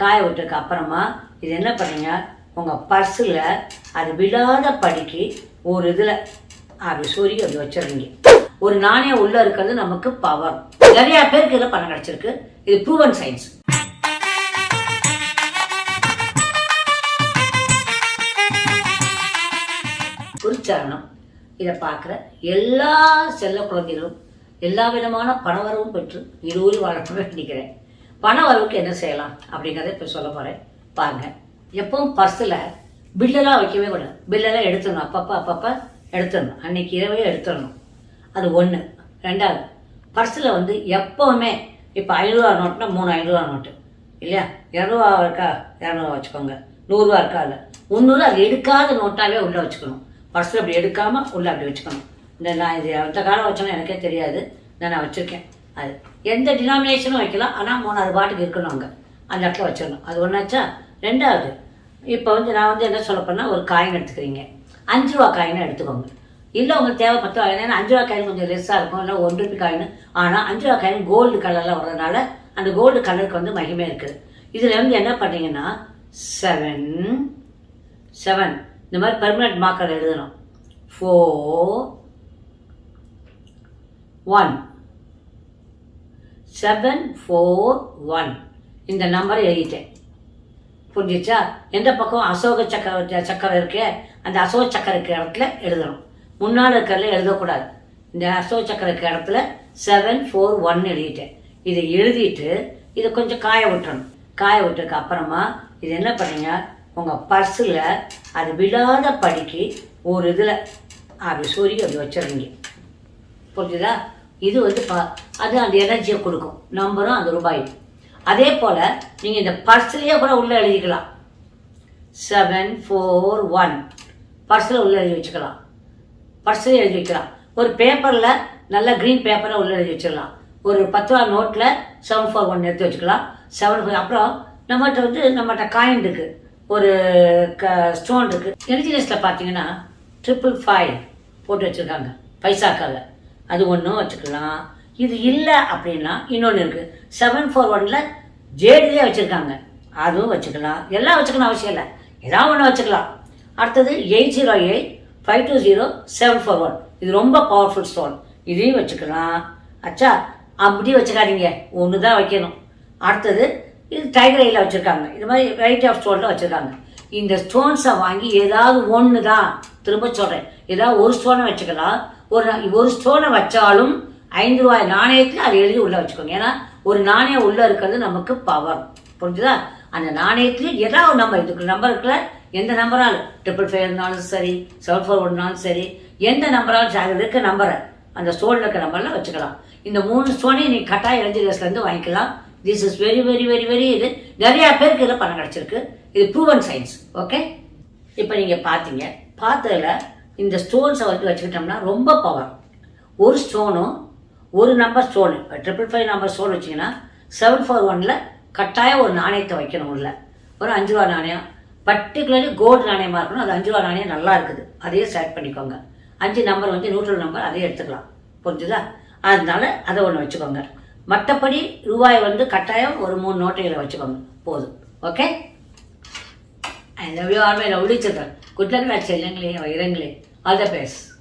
காய விட்டதுக்கு அப்புறமா இது என்ன பண்ணுங்க? உங்கள் பர்ஸில் அது விடாத படிக்கு ஒரு இதில் அப்படி சொருகி அப்படி வச்சிடுறீங்க. ஒரு நாணயம் உள்ளே இருக்கிறது நமக்கு பவர் நிறையா பேருக்கு இதில் பணம் கிடச்சிருக்கு. இது ப்ரூவன் சயின்ஸ் குருச்சரணம் இதை பார்க்குற எல்லா செல்ல குழந்தைகளும் எல்லா விதமான பணவரவும் பெற்று இருவரும் வாழணும்னு நினைக்கிறேன். பண வரவுக்கு என்ன செய்யலாம் அப்படிங்கிறத இப்போ சொல்ல போகிறேன் பாருங்க. எப்பவும் பர்ஸில் பில்லெல்லாம் வைக்கவே கூடாது. பில்லெல்லாம் எடுத்துடணும். அப்பப்போ அப்பப்போ எடுத்துடணும். அன்னைக்கு இரவே எடுத்துடணும். அது ஒன்று ரெண்டாவது பர்ஸில் வந்து எப்போவுமே இப்போ ஐநூறுரூவா நோட்டுனா மூணு ஐநூறுரூவா நோட்டு. இல்லையா? இரநூறுவா இருக்கா? இரநூறுவா வச்சுக்கோங்க. நூறுரூவா இருக்கா? இல்லை. முந்நூறு அது எடுக்காத நோட்டாவே உள்ளே வச்சுக்கணும். பர்ஸில் அப்படி எடுக்காமல் உள்ளே அப்படி வச்சுக்கணும். இந்த நான் இது அந்த காலம் வச்சோன்னா எனக்கே தெரியாது. நான் நான் வச்சுருக்கேன். அது எந்த டினாமினேஷனும் வைக்கலாம். ஆனால் மூணு அது பாட்டுக்கு இருக்கணும் அங்கே. அந்த இடத்துல வச்சிடணும். அது ஒன்றாச்சா ரெண்டாவது இப்போ வந்து நான் வந்து என்ன சொல்ல போனால் ஒரு காயின் எடுத்துக்கிறீங்க. அஞ்சு ரூபா காயினை எடுத்துக்கோங்க. இல்லை உங்களுக்கு தேவை பத்து ரூபா. ஏன்னா அஞ்சு ரூபா காயின் கொஞ்சம் லெஸ்ஸாக இருக்கும். இல்லை ஒன் ருபி காயின் ஆனால் அஞ்சு ரூபா காயின் கோல்டு கலரில் வர்றதுனால அந்த கோல்டு கலருக்கு வந்து மகிமை இருக்குது. இதில் வந்து என்ன பண்ணீங்கன்னா செவன் செவன் இந்த மாதிரி பர்மனெண்ட் மார்க்கர் எழுதணும். Four one seven four one இந்த நம்பரை எழுதிட்டேன். புரிஞ்சிச்சா? எந்த பக்கம்? அசோக சக்கர சக்கரம் இருக்கே அந்த அசோக சக்கர இருக்கிற இடத்துல எழுதணும். முன்னால் இருக்கிறதுல எழுதக்கூடாது. இந்த அசோக சக்கர இருக்கிற இடத்துல செவன் ஃபோர் ஒன் எழுதிட்டேன். இதை எழுதிட்டு இதை கொஞ்சம் காய விட்டுறணும். காய விட்டதுக்கு அப்புறமா இது என்ன பண்ணுங்க? உங்கள் பர்ஸில் அது விடாத படிக்கு ஒரு இதில் அப்படி சூரிய அப்படி வச்சிடுறீங்க. புரிஞ்சுதா? இது வந்து ப அது அந்த எனர்ஜியை கொடுக்கும். நம்பரும் அந்த ரூபாய். அதே போல் நீங்கள் இந்த பர்ஸ்லேயே கூட உள்ளே எழுதிக்கலாம். செவன் ஃபோர் ஒன் பர்ஸில் உள்ளே எழுதி வச்சுக்கலாம். பர்ஸில் எழுதி வைக்கலாம். ஒரு பேப்பரில் நல்ல க்ரீன் பேப்பரை உள்ளே எழுதி வச்சிடலாம் ஒரு பத்து ரூபா நோட்டில் செவன் ஃபோர் ஒன் எடுத்து வச்சுக்கலாம். செவன் ஃபோர் அப்புறம் நம்மகிட்ட வந்து நம்மகிட்ட காயின் இருக்குது ஒரு க ஸ்டோன் இருக்குது எனர்ஜி லிஸ்ட்டில் பார்த்தீங்கன்னா ட்ரிபிள் ஃபைவ் போட்டு வச்சுருக்காங்க. பைசாக்காக. அது ஒன்றும் வச்சுக்கலாம். இது இல்லை அப்படின்னா இன்னொன்று இருக்குது செவன் ஃபோர் ஒனில் ஜேடிலே வச்சுருக்காங்க. அதுவும் வச்சுக்கலாம். எல்லாம் வச்சுக்கணும் அவசியம் இல்லை. ஏதாவது ஒன்று வச்சுக்கலாம். அடுத்தது eight zero eight five two zero seven four one இது ரொம்ப பவர்ஃபுல் ஸ்டோன் இதையும் வச்சுக்கலாம். அச்சா அப்படி வச்சுக்காதீங்க. ஒன்று தான் வைக்கணும். அடுத்தது இது டைகர் ஐயில் வச்சுருக்காங்க. இது மாதிரி வெரைட்டி ஆஃப் ஸ்டோனில் வச்சுருக்காங்க. இந்த ஸ்டோன்ஸை வாங்கி ஏதாவது ஒன்று தான் திரும்ப சொல்கிறேன் ஏதாவது ஒரு ஸ்டோனை வச்சுக்கலாம். ஒரு ஒரு ஸ்டோனை வச்சாலும் ஐந்து ரூபாய் நாணயத்தில் அதை எழுதி உள்ளே வச்சுக்கோங்க. ஏன்னா ஒரு நாணயம் உள்ளே இருக்கிறது நமக்கு பவர் புரிஞ்சுதா? அந்த நாணயத்துலேயும் ஏதாவது ஒரு நம்பர் இதுக்கு நம்பர் எந்த நம்பராலும் ட்ரிபிள் ஃபைவ் இருந்தாலும் சரி செவன் ஃபோர் ஒன்னாலும் சரி எந்த நம்பராலும் சரி அதில் இருக்க நம்பரை அந்த ஸ்டோனில் இருக்க நம்பரில் வச்சுக்கலாம். இந்த மூணு ஸ்டோனையும் நீ கட்டாய எல்ஜிஎஸ்லேருந்து வாங்கிக்கலாம். This is very very very very இது நிறையா பேருக்கு இதில் பணம் கிடச்சிருக்கு. இது ப்ரூவன் சயின்ஸ் ஓகே இப்போ நீங்கள் பார்த்தீங்க. பார்த்ததுல இந்த ஸ்டோன்ஸை வந்து வச்சுக்கிட்டோம்னா ரொம்ப பவர் ஒரு ஸ்டோனும் ஒரு number stone triple five number stone வச்சிங்கன்னா செவன் ஃபோர் ஒனில் கட்டாயம் ஒரு நாணயத்தை வைக்கணும் உள்ள. ஒரு அஞ்சு ரூபா நாணயம். பர்டிகுலர்லி கோல்டு நாணயமாக இருக்கணும். அது அஞ்சு ரூபா நாணயம் நல்லா இருக்குது. அதையே செலக்ட் பண்ணிக்கோங்க. அஞ்சு நம்பர் வந்து நியூட்ரல் நம்பர் அதையே எடுத்துக்கலாம். புரிஞ்சுதா? அதனால அதை ஒன்று வச்சுக்கோங்க. மற்றபடி ரூபாய் வந்து கட்டாயம் ஒரு மூணு நோட்டுகளை வச்சுக்கோங்க. போதும். ஓகே எவ்வளோ love you all good luck நான் செல்லுங்களே வைரங்களே. All the best.